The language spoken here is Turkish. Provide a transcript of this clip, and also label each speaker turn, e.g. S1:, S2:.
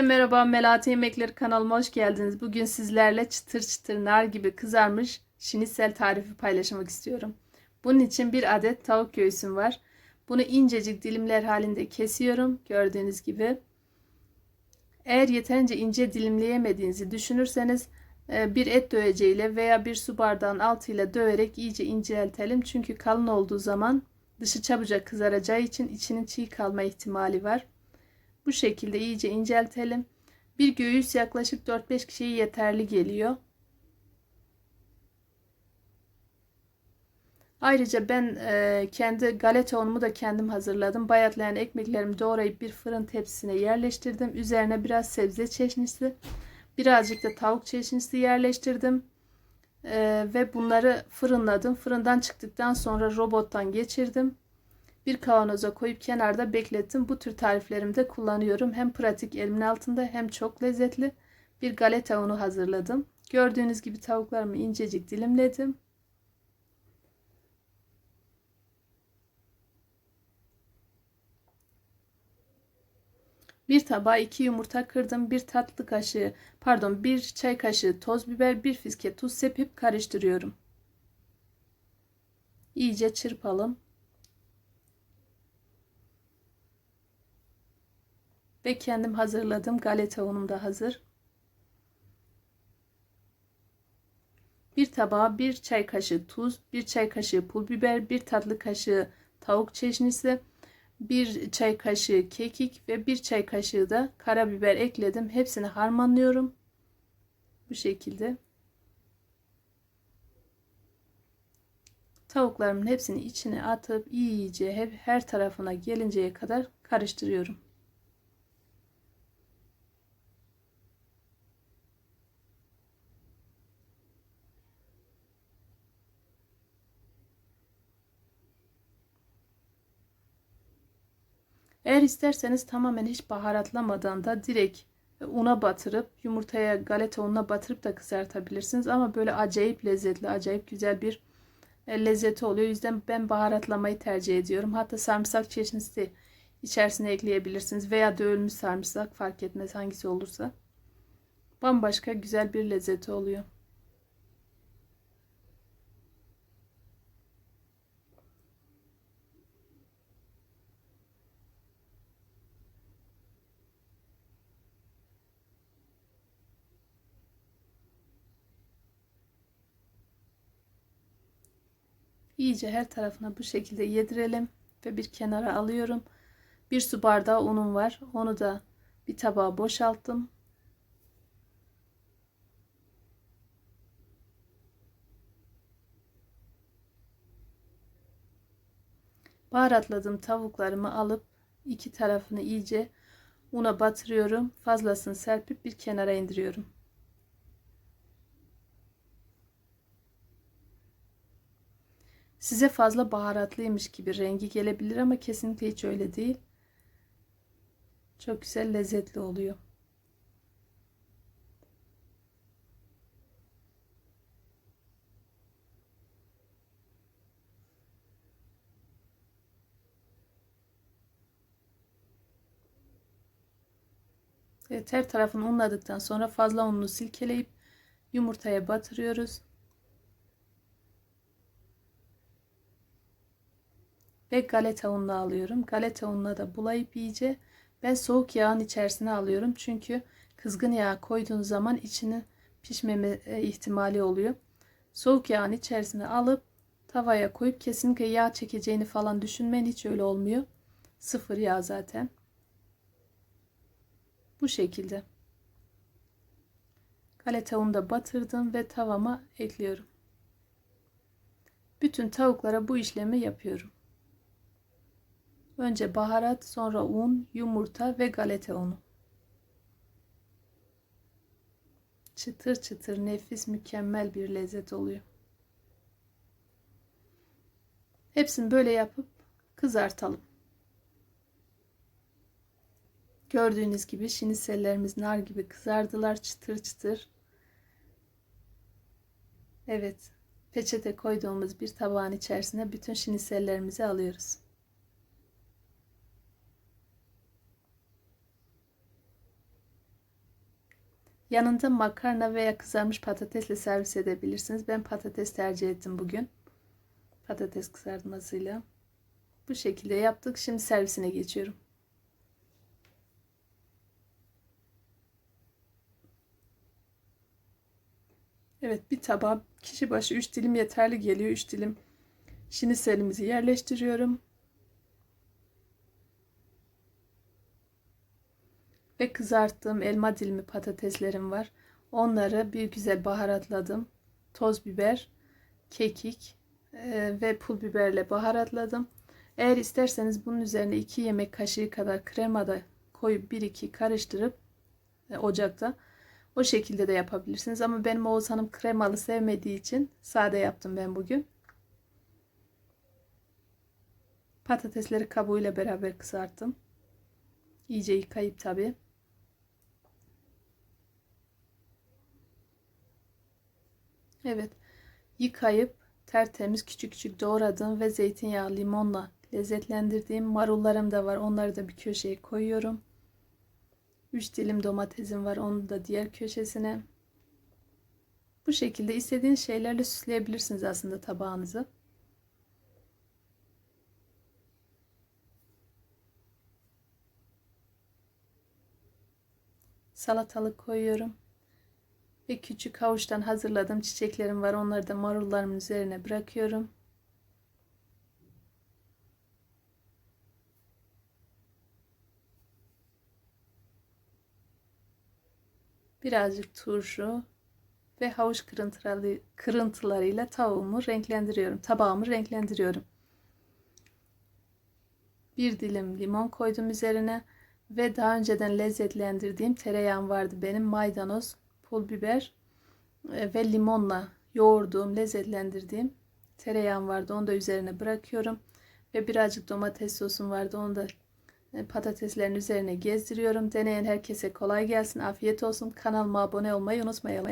S1: Merhaba Melati Yemekleri kanalıma hoş geldiniz. Bugün sizlerle çıtır çıtır nar gibi kızarmış şinisel tarifi paylaşmak istiyorum. Bunun için bir adet tavuk göğsüm var. Bunu incecik dilimler halinde kesiyorum gördüğünüz gibi. Eğer yeterince ince dilimleyemediğinizi düşünürseniz e, bir et döveceğiyle veya bir su bardağın altıyla döverek iyice inceltelim. Çünkü kalın olduğu zaman dışı çabucak kızaracağı için içinin çiğ kalma ihtimali var. Bu şekilde iyice inceltelim. Bir göğüs yaklaşık 4-5 kişiye yeterli geliyor. Ayrıca ben e, kendi galeta unumu da kendim hazırladım. Bayatlayan ekmeklerimi doğrayıp bir fırın tepsisine yerleştirdim. Üzerine biraz sebze çeşnisi, birazcık da tavuk çeşnisi yerleştirdim. E, ve bunları fırınladım. Fırından çıktıktan sonra robottan geçirdim bir kavanoza koyup kenarda beklettim. Bu tür tariflerimde kullanıyorum. Hem pratik elimin altında hem çok lezzetli bir galeta unu hazırladım. Gördüğünüz gibi tavuklarımı incecik dilimledim. Bir tabağa iki yumurta kırdım. Bir tatlı kaşığı, pardon bir çay kaşığı toz biber, bir fiske tuz sepip karıştırıyorum. İyice çırpalım. Ve kendim hazırladım. Galeta unum da hazır. Bir tabağa bir çay kaşığı tuz, bir çay kaşığı pul biber, bir tatlı kaşığı tavuk çeşnisi, bir çay kaşığı kekik ve bir çay kaşığı da karabiber ekledim. Hepsini harmanlıyorum. Bu şekilde. Tavuklarımın hepsini içine atıp iyice hep her tarafına gelinceye kadar karıştırıyorum. Eğer isterseniz tamamen hiç baharatlamadan da direkt una batırıp yumurtaya galeta ununa batırıp da kızartabilirsiniz. Ama böyle acayip lezzetli, acayip güzel bir e, lezzeti oluyor. O yüzden ben baharatlamayı tercih ediyorum. Hatta sarımsak çeşnisi içerisine ekleyebilirsiniz. Veya dövülmüş sarımsak fark etmez hangisi olursa. Bambaşka güzel bir lezzeti oluyor. İyice her tarafına bu şekilde yedirelim ve bir kenara alıyorum. Bir su bardağı unum var. Onu da bir tabağa boşalttım. Baharatladığım tavuklarımı alıp iki tarafını iyice una batırıyorum. Fazlasını serpip bir kenara indiriyorum. Size fazla baharatlıymış gibi rengi gelebilir ama kesinlikle hiç öyle değil. Çok güzel lezzetli oluyor. Evet her tarafını unladıktan sonra fazla ununu silkeleyip yumurtaya batırıyoruz. Ve galeta ununu alıyorum. Galeta ununa da bulayıp iyice ben soğuk yağın içerisine alıyorum. Çünkü kızgın yağ koyduğun zaman içini pişmeme e, ihtimali oluyor. Soğuk yağın içerisine alıp tavaya koyup kesinlikle yağ çekeceğini falan düşünmeyin. Hiç öyle olmuyor. Sıfır yağ zaten. Bu şekilde. Galeta unu da batırdım ve tavama ekliyorum. Bütün tavuklara bu işlemi yapıyorum. Önce baharat, sonra un, yumurta ve galeta unu. Çıtır çıtır nefis mükemmel bir lezzet oluyor. Hepsini böyle yapıp kızartalım. Gördüğünüz gibi şinisellerimiz nar gibi kızardılar çıtır çıtır. Evet, peçete koyduğumuz bir tabağın içerisine bütün şinisellerimizi alıyoruz. Yanında makarna veya kızarmış patatesle servis edebilirsiniz. Ben patates tercih ettim bugün. Patates kızartmasıyla. Bu şekilde yaptık. Şimdi servisine geçiyorum. Evet bir tabağa kişi başı 3 dilim yeterli geliyor. 3 dilim şiniselimizi yerleştiriyorum. Ve kızarttığım elma dilimi patateslerim var. Onları bir güzel baharatladım. Toz biber, kekik e, ve pul biberle baharatladım. Eğer isterseniz bunun üzerine 2 yemek kaşığı kadar krema da koyup 1-2 karıştırıp e, ocakta o şekilde de yapabilirsiniz. Ama benim Oğuz Hanım kremalı sevmediği için sade yaptım ben bugün. Patatesleri kabuğuyla beraber kızarttım. İyice yıkayıp tabi. Evet. Yıkayıp tertemiz küçük küçük doğradım ve zeytinyağı limonla lezzetlendirdiğim marullarım da var. Onları da bir köşeye koyuyorum. 3 dilim domatesim var. Onu da diğer köşesine. Bu şekilde istediğiniz şeylerle süsleyebilirsiniz aslında tabağınızı. Salatalık koyuyorum. Ve küçük havuçtan hazırladığım çiçeklerim var. Onları da marullarımın üzerine bırakıyorum. Birazcık turşu ve havuç kırıntıları, kırıntılarıyla tavuğumu renklendiriyorum. Tabağımı renklendiriyorum. Bir dilim limon koydum üzerine ve daha önceden lezzetlendirdiğim tereyağım vardı benim maydanoz, pul biber e, ve limonla yoğurduğum, lezzetlendirdiğim tereyağım vardı. Onu da üzerine bırakıyorum. Ve birazcık domates sosum vardı. Onu da e, patateslerin üzerine gezdiriyorum. Deneyen herkese kolay gelsin. Afiyet olsun. Kanalıma abone olmayı unutmayın.